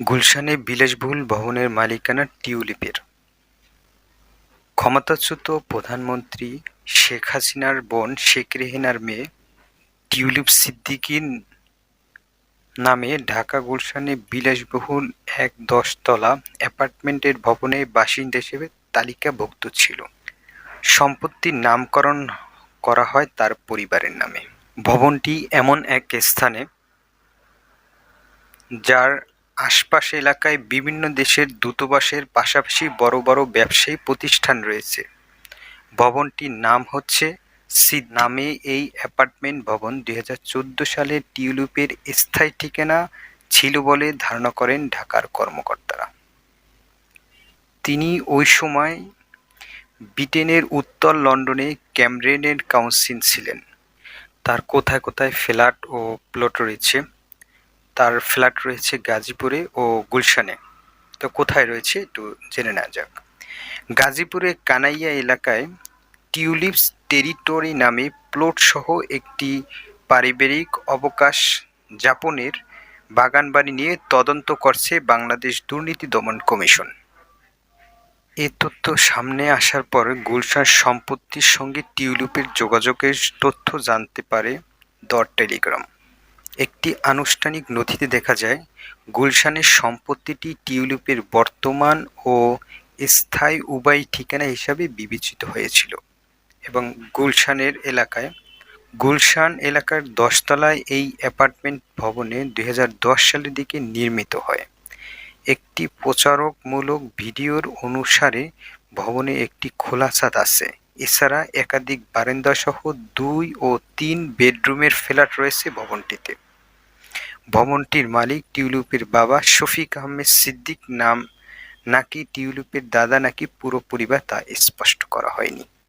গুলশানে বিলাসবহুল ভবনের মালিকানা টিউলিপের। ক্ষমতাচ্যুত প্রধানমন্ত্রী শেখ হাসিনার বোন শেখ রেহেনার মেয়ে টিউলিপ সিদ্দিকী নামে ঢাকা গুলশানে বিলাসবহুল এক দশতলা অ্যাপার্টমেন্টের ভবনে বাসিন্দা হিসেবে তালিকাভুক্ত ছিল। সম্পত্তির নামকরণ করা হয় তার পরিবারের নামে। ভবনটি এমন এক স্থানে যার আশপাশ এলাকায় বিভিন্ন দেশের দূতাবাসের পাশাপাশি বড় বড় ব্যবসায়ী প্রতিষ্ঠান রয়েছে। ভবনটির নাম হচ্ছে সিদ নামে এই অ্যাপার্টমেন্ট ভবন। দুই হাজার চোদ্দ সালে টিউলিপের স্থায়ী ঠিকানা ছিল বলে ধারণা করেন ঢাকার কর্মকর্তারা। তিনি ওই সময় ব্রিটেনের উত্তর লন্ডনে ক্যামব্রেনের কাউন্সিল ছিলেন। তার কোথায় কোথায় ফ্ল্যাট ও প্লট রয়েছে তার ফ্ল্যাট রয়েছে গাজীপুরে ও গুলশানে। তো কোথায় রয়েছে একটু জেনে নেওয়া যাক। গাজীপুরে কানাইয়া এলাকায় টিউলিপস টেরিটরি নামে প্লট সহ একটি পারিবারিক অবকাশ যাপনের বাগানবাড়ি নিয়ে তদন্ত করছে বাংলাদেশ দুর্নীতি দমন কমিশন। এ তথ্য সামনে আসার পর গুলশান সম্পত্তির সঙ্গে টিউলিপের যোগাযোগের তথ্য জানতে পারে দর টেলিগ্রাম। একটি আনুষ্ঠানিক নথিতে দেখা যায়, গুলশানের সম্পত্তিটি টিউলিপের বর্তমান ও স্থায়ী উভয় ঠিকানা হিসাবে বিবেচিত হয়েছিল এবং গুলশানের এলাকায়, গুলশান এলাকার দশতলায় এই অ্যাপার্টমেন্ট ভবনে দু হাজার দশ সালের দিকে নির্মিত হয়। একটি প্রচারকমূলক ভিডিওর অনুসারে ভবনে একটি খোলা ছাদ আছে। এছাড়া একাধিক বারেন্দা সহ দুই ও তিন বেডরুমের ফ্ল্যাট রয়েছে ভবনটিতে। ভবনটির মালিক টিউলিপের বাবা শফিক আহমেদ সিদ্দিক নাম নাকি টিউলিপের দাদা নাকি পুরো পরিবার তা স্পষ্ট করা হয়নি।